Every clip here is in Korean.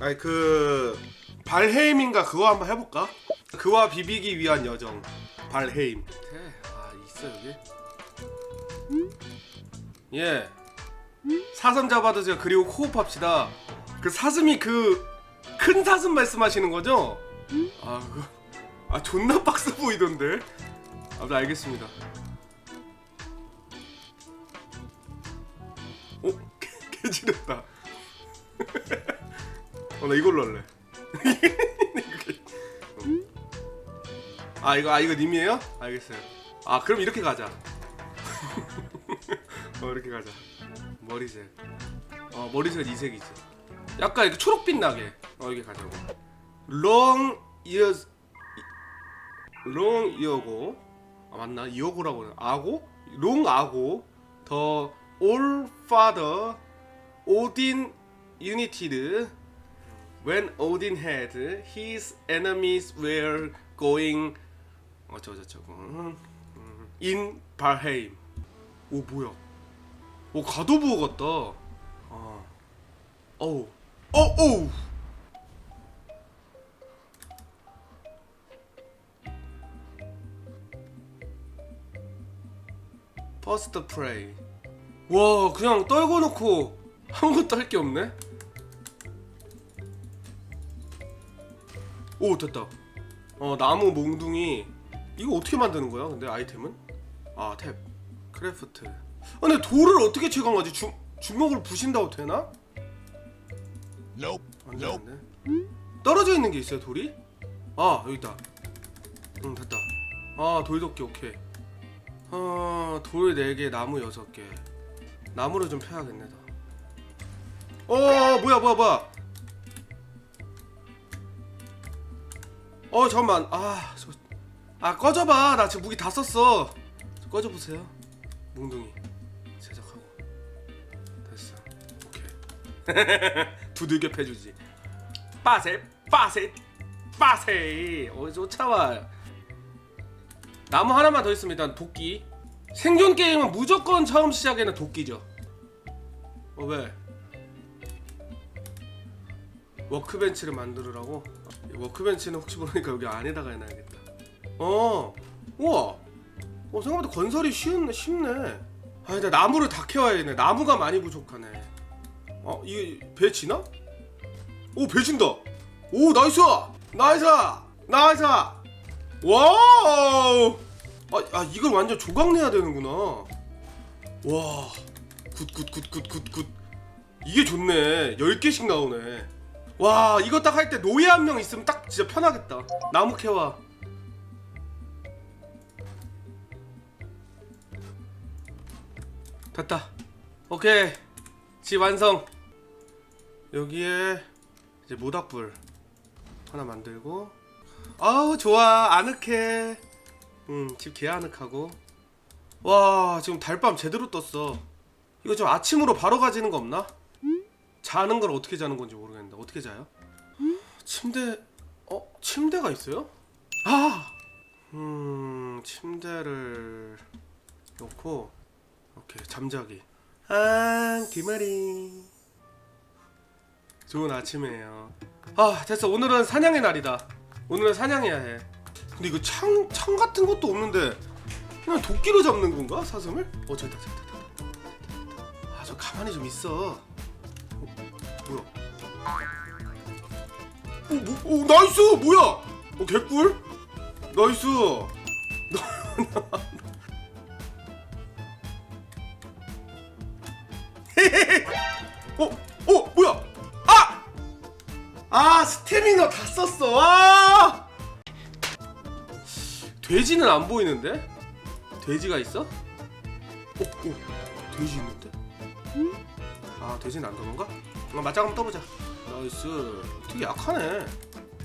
아니 그 발헤임인가 그거 한번 해볼까? 그와 비비기 위한 여정 발헤임. 아 있어 여기. 예. 사슴 잡아드세요. 그리고 코업합시다. 그 사슴이 그 큰 사슴 말씀하시는 거죠? 아 그거 아 존나 빡세 보이던데. 아무튼 알겠습니다. 오 개, 개지렸다. 어, 나 이걸로 할래. 아 이거 아 이거 님이에요? 알겠어요. 아 그럼 이렇게 가자. 어 이렇게 가자. 머리색. 어 머리색 이색이지. 약간 이렇게 초록빛 나게. 어 이게 가자고. Long ears. Long ear고. 아 맞나? 이어고라고 는 아고? Long 아고. The All Father. Odin united. When Odin had his enemies were going 어쩌고 저쩌고 음, 음, in Valheim. 오 뭐야? 오 가도부어 같다. 아, 어우, 어, 어우. 퍼스트 프레이. 와 그냥 떨궈 놓고 아무것도 할 게 없네. 오 됐다. 어 나무 몽둥이 이거 어떻게 만드는 거야? 근데 아이템은 아 탭 크래프트. 아, 근데 돌을 어떻게 채광하지? 주 주먹을 부신다고 되나? Nope. 안 되는데. 떨어져 있는 게 있어요 돌이? 아 여기 있다. 응 됐다. 아 돌도끼 오케이. 아 돌 4개 나무 6개. 나무를 좀 패야겠네 다. 어 뭐야 뭐야 뭐야. 어 잠깐만. 아 저, 아 꺼져봐. 나 지금 무기 다 썼어. 저 꺼져 보세요. 몽둥이. 제작하고. 됐어. 오케이. 두들겨 패주지. 빠세 빠세 빠세. 어 쫓아와. 나무 하나만 더 있으면 일단 도끼 생존 게임은 무조건 처음 시작에는 도끼죠 어 왜? 워크벤치를 만들으라고? 워크벤치는 혹시 모르니까 여기 안에다가 해놔야겠다. 어, 우와. 어 생각보다 건설이 쉬운 쉽네. 아 근데 나무를 다 캐와야겠네. 나무가 많이 부족하네. 어 이게 배 지나? 오 배 진다. 오 나이스, 나이스, 나이스. 와우. 아, 아 이걸 완전 조각 내야 되는구나. 와, 굿굿굿굿굿굿. 이게 좋네. 10개씩 나오네. 와 이거 딱 할 때 노예 한 명 있으면 딱 진짜 편하겠다 나무 캐와 됐다 오케이 집 완성 여기에 이제 모닥불 하나 만들고 아우 좋아 아늑해 응집 개 아늑하고 와 지금 달밤 제대로 떴어 이거 좀 아침으로 바로 가지는 거 없나? 자는 걸 어떻게 자는 건지 모르겠는데 어떻게 자요? 침대 어 침대가 있어요? 아, 음 침대를 놓고 오케이 잠자기. 아 기마리. 좋은 아침이에요. 아 됐어 오늘은 사냥의 날이다. 오늘은 사냥해야 해. 근데 이거 창, 창 같은 것도 없는데 그냥 도끼로 잡는 건가 사슴을? 어 저기다 저기다 저기다. 아저 가만히 좀 있어. 뭐야? 오, 뭐, 오 나이스 뭐야? 어 개꿀? 나이스. 어, 어 뭐야? 아! 아 스태미너 다 썼어. 아! 돼지는 안 보이는데? 돼지가 있어? 어, 어, 돼지 있는데? 아 돼지는 안 도는가? 어, 맞짱 한번 떠보자 나이스 되게 약하네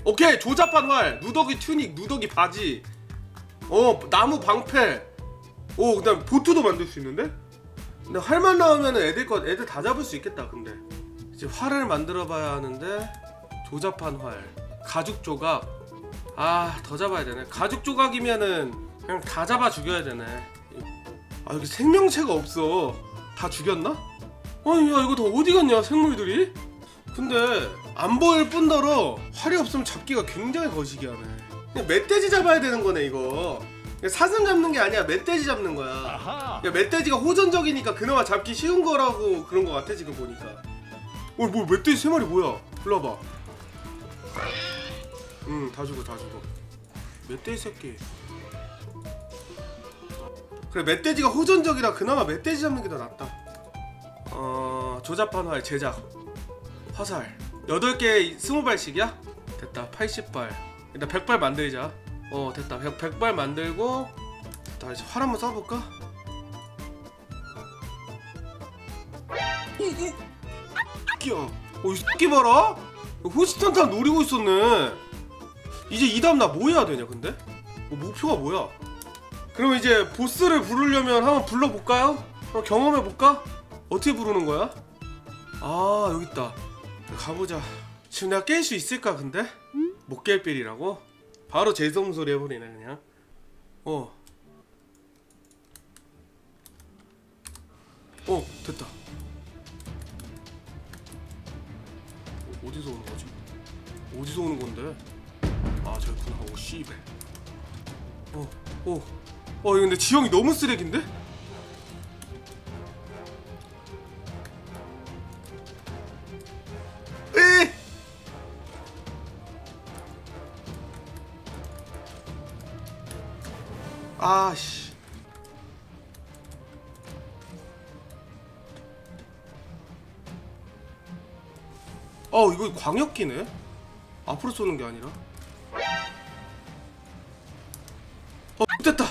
오케이 조잡한 활 누더기 튜닉 누더기 바지 어 나무 방패 오 그다음 보트도 만들 수 있는데? 근데 활만 나오면 애들 것 애들 다 잡을 수 있겠다 근데 이제 활을 만들어 봐야 하는데 조잡한 활 가죽 조각 아 더 잡아야 되네. 가죽 조각이면은 그냥 다 잡아 죽여야 되네. 아 여기 생명체가 없어. 다 죽였나? 아니 야 이거 다 어디 갔냐 생물들이? 근데 안 보일 뿐더러 활이 없으면 잡기가 굉장히 거시기하네. 그냥 멧돼지 잡아야 되는 거네 이거. 사슴 잡는 게 아니야 멧돼지 잡는 거야. 아하. 야 멧돼지가 호전적이니까 그나마 잡기 쉬운 거라고 그런 거 같아 지금 보니까. 어뭐 멧돼지 세 마리 뭐야? 일로 와봐 응다 죽어 다 죽어. 멧돼지 새끼. 그래 멧돼지가 호전적이라 그나마 멧돼지 잡는 게 더 낫다. 어활 제작. 화살. 8개 20발씩이야? 됐다 80발. 일단 100발 만들자. 어 됐다. 100, 100발 만들고 나 이제 활 한번 쏴 볼까? 이이 끼야 어 이 새끼 봐라. 호시탄탄 노리고 있었네 이제 이 다음 나 뭐 해야 되냐 근데? 뭐 목표가 뭐야? 그럼 이제 보스를 부르려면 한번 불러볼까요? 한번 경험해볼까? 어떻게 부르는 거야? 아 여기 있다 가보자 지금 내가 깰 수 있을까 근데? 못 깰 빌이라고? 바로 재성 소리 해버리네 그냥 어. 어 됐다 어, 어디서 오는 거지? 어디서 오는 건데? 아 저기구나 오 씨발 어, 어, 어, 이거 근데 지형이 너무 쓰레기인데? 에! 아씨. 어, 이거 광역기네? 앞으로 쏘는 게 아니라? 어 됐다.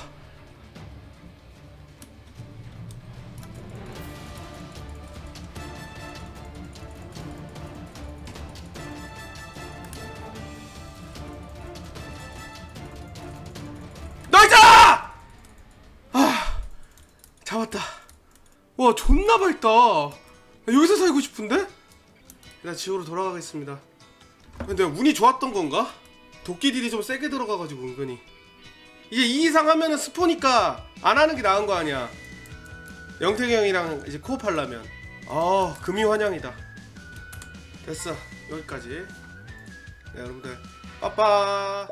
나이스 아 잡았다. 와 존나 밝다. 여기서 살고 싶은데? 일단 지구로 돌아가겠습니다. 근데 운이 좋았던 건가? 도끼들이 좀 세게 들어가가지고 은근히 이제 이 이상 하면은 스포니까 안 하는 게 나은 거 아니야. 영택이 형이랑 이제 코업 하려면. 아, 금이 환영이다. 됐어. 여기까지. 네, 여러분들. 빠빠.